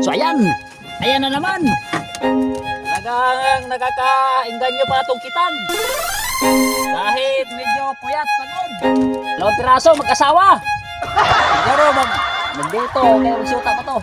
So ayan, ayan na naman. Talagang nakakainganyo pa itong kitang. Kahit medyo puyat pagod. Dalawang piraso, magkasawa. Siguro mag, magdito, kaya magsuta pa to.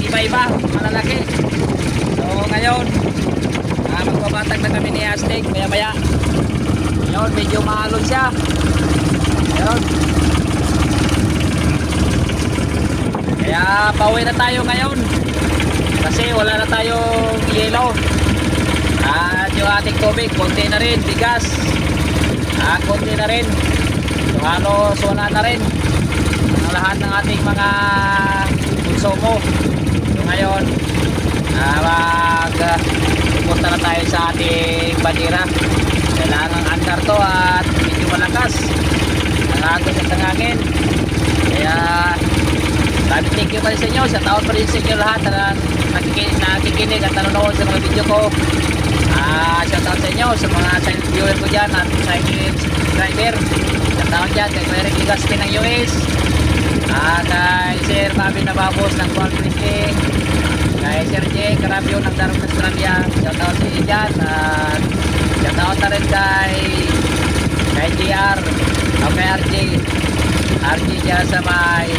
Iba-iba, malalaki. So ngayon, ah, magbabatag na kami ni Aztec, maya maya. Ngayon, medyo maalon siya. Ngayon. Kaya pauwi na tayo ngayon. Kasi wala na tayong yellow. At yung ating tubig, konti na rin, bigas. Ah, konti na rin. So, halos wala na rin. Ang lahat ng ating mga konsumo. Ngayon, ah, mag ah, pupunta na tayo sa ating bandira. Kailangan andar to at medyo malakas. Ang agos at ang hangin. Kaya, sabi thank you pa rin sa inyo. Sa taon pa rin sa inyo lahat na nakikinig, nakikinig at nanonood sa mga video ko. Ah, shout out sa inyo sa mga silent viewer ko dyan at silent subscriber. Shout out dyan kay Kuya Rick Ligaspi ng US. Ah, kay Sir Bobby Nababos ng Qual Wrestling. Kay Sir J. Carabio ng Darong Australia. Shout out sa inyo dyan. At shout out na rin kay kay JR o kay RJ. RJ dyan sa may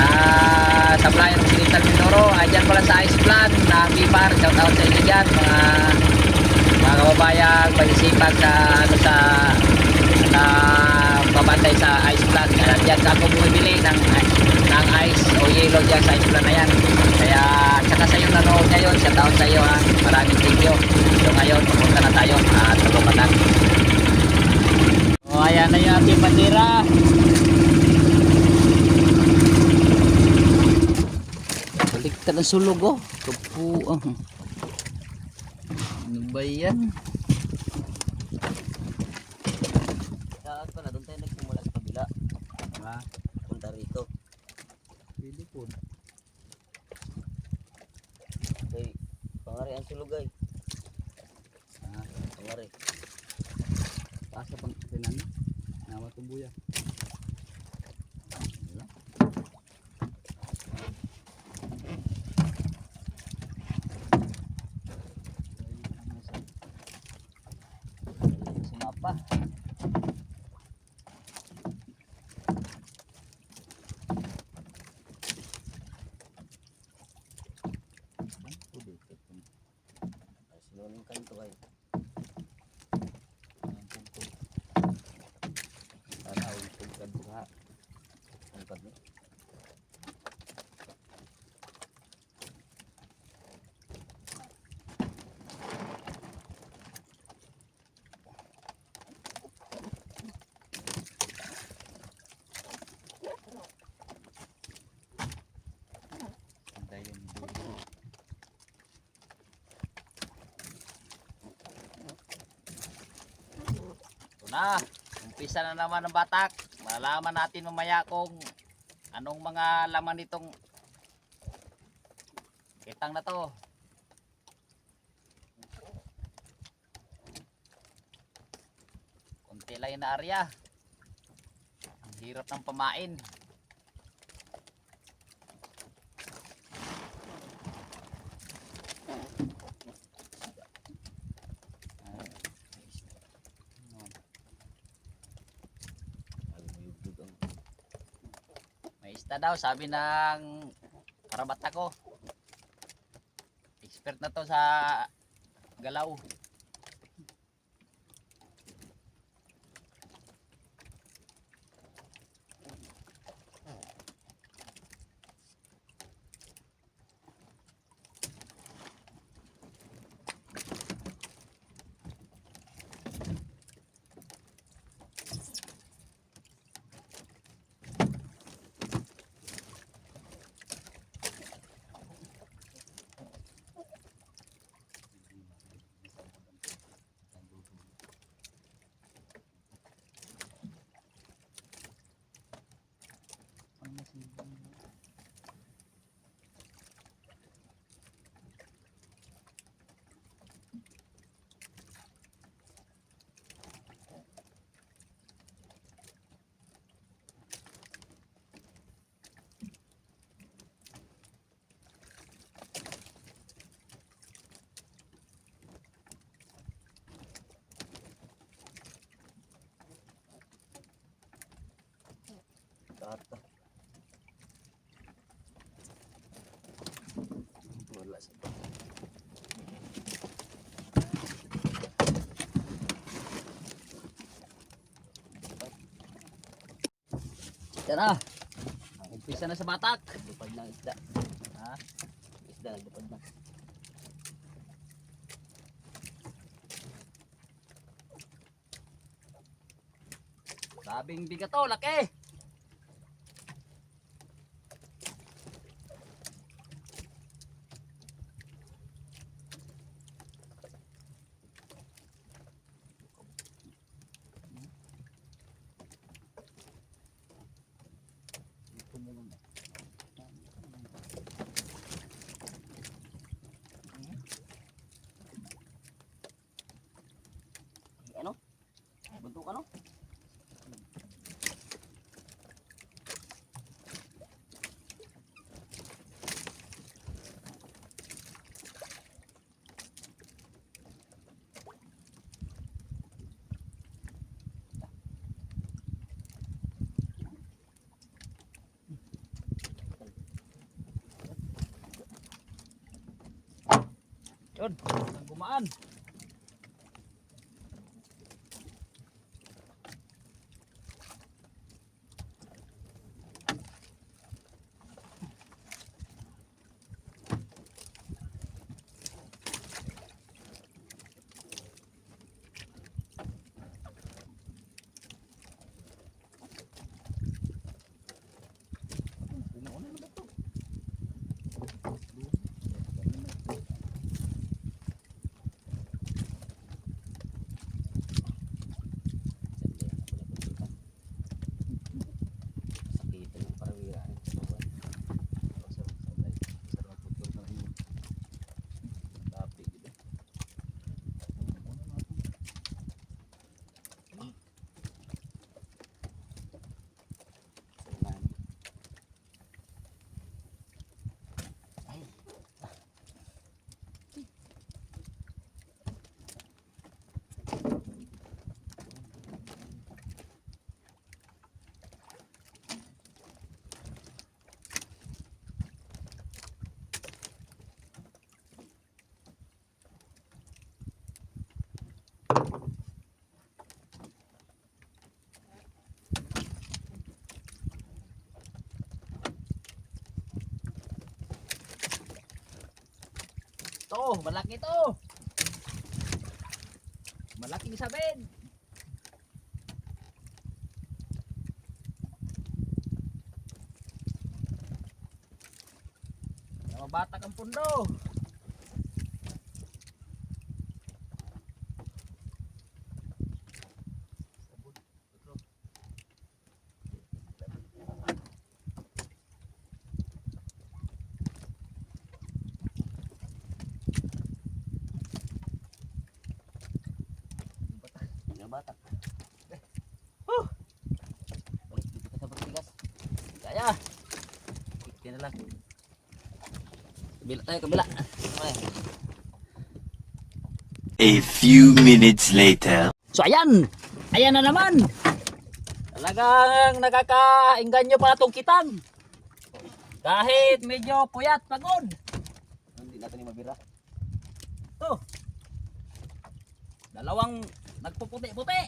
Ah, sa Playan Occidental Mindoro, ayan pala sa Ice Plan na Bipar, shout out sa inyo mga mga kababayan, pag-isipan sa ano sa na babantay sa Ice Plan. Kaya dyan ako bumibili ng ng ice o yellow dyan sa Ice Plan na yan. Kaya tsaka sa iyo nanood ngayon, shout out sa iyo ha. Maraming thank you. So ngayon, pupunta na tayo at pagpapatan. O ayan na yung ating bandera. Baliktad ang sulog oh. Kapuang. Ano ba yan? Saan pa na? Doon tayo nagsimula sa kabila. Ha? Punta rito. Pili po. Kay pangari ang sulugay. Ah, Pangari. asa pang tinan. Nama tubuya. Na. Umpisa na naman ng batak. Malaman natin mamaya kung anong mga laman nitong kitang na to. Kunti lang yung area. Ang hirap ng pamain. Isda daw, sabi ng karabata ko. Expert na to sa galaw. Yan na. Umpisa na sa batak. Lupad ng isda. Ha? Isda naglupad na. Sabing bigat to, laki. Buntok ano? Yun, ang gumaan. To, malaki to. Malaking sabin. Mabatak ang pundo. Mga bata. Huh. Balik dito ka sa Batigas. Kaya. Yan na lang. Kabila tayo, kabila. Okay. A few minutes later. So ayan, ayan na naman. Talagang nakakainganyo pa itong kitang. Kahit medyo puyat, pagod. Hindi natin yung mabira. To. Dalawang nagpuputi-puti.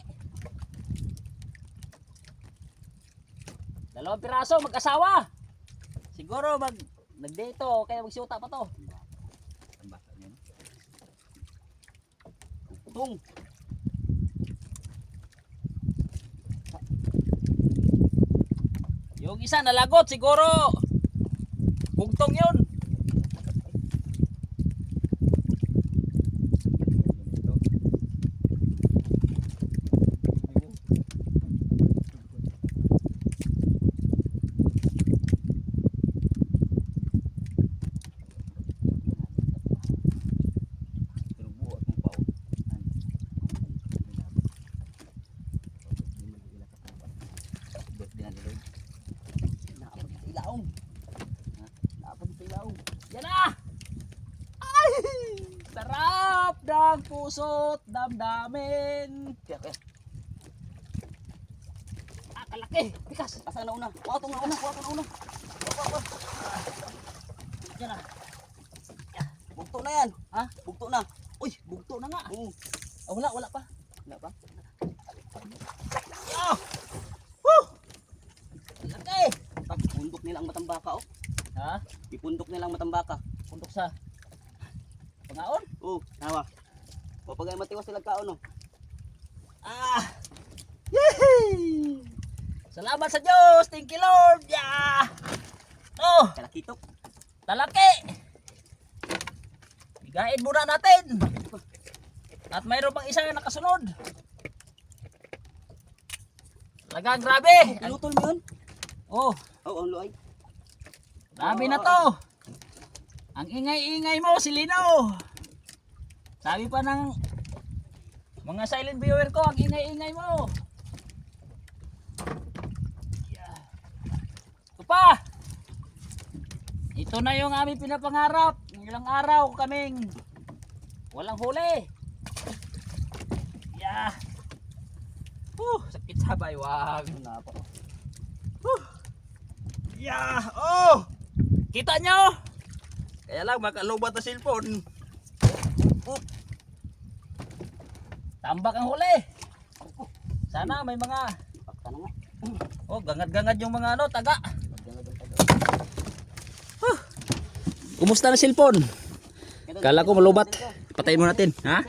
Dalawang piraso, mag-asawa. Siguro mag nagdito kaya magsiuta pa to. Ang bata niya. Tung. Yung isa nalagot siguro. Bugtong yun. Pero buo at pao. Dot din ang ilog. Naapag sa ilaong. Ha? Naapag sa ilaong. Yan na! Ay! Sarap ng puso't damdamin. Kaya kaya. Ah, kalaki. Bikas. Asa na una? Kuha ito na una. Kuha ito na una. Kuha, kuha, kuha. Yan na. Bugto na yan. Ha? Bugto na. Uy, bugto na nga. Oo. Oh, wala, wala pa. Wala pa? Ah! Woo! Laki! Pag pundok nila ang matambaka oh. Ha? Ipundok nila ang matambaka. Puntok sa pangaon? Oo. Nawa. O pag ay matiwas sila kaon oh. Ah! Yehey! Salamat sa Diyos! Thank you Yeah! Oh! Kalakitok. Talaki! Bigain muna natin! At mayroon pang isa na nakasunod. Talagang grabe! Pinutol mo yun? Oh, Oo, ang luay. grabe na to! Ang ingay-ingay mo, si Lino! Sabi pa ng mga silent viewer ko, ang ingay-ingay mo! Yeah. Ito pa! Ito na yung aming pinapangarap. Ilang araw kaming walang huli. Yeah. Uh, sakit sa baywang. Na pa. Yeah. Oh! Kita nyo? Kaya lang makalubat na cellphone. Oh. Tambak ang huli. Sana may mga oh gangad-gangad yung mga ano taga. Pagdala ng taga. Kumusta na cellphone? Kala ko malubat. Patayin mo natin, ha?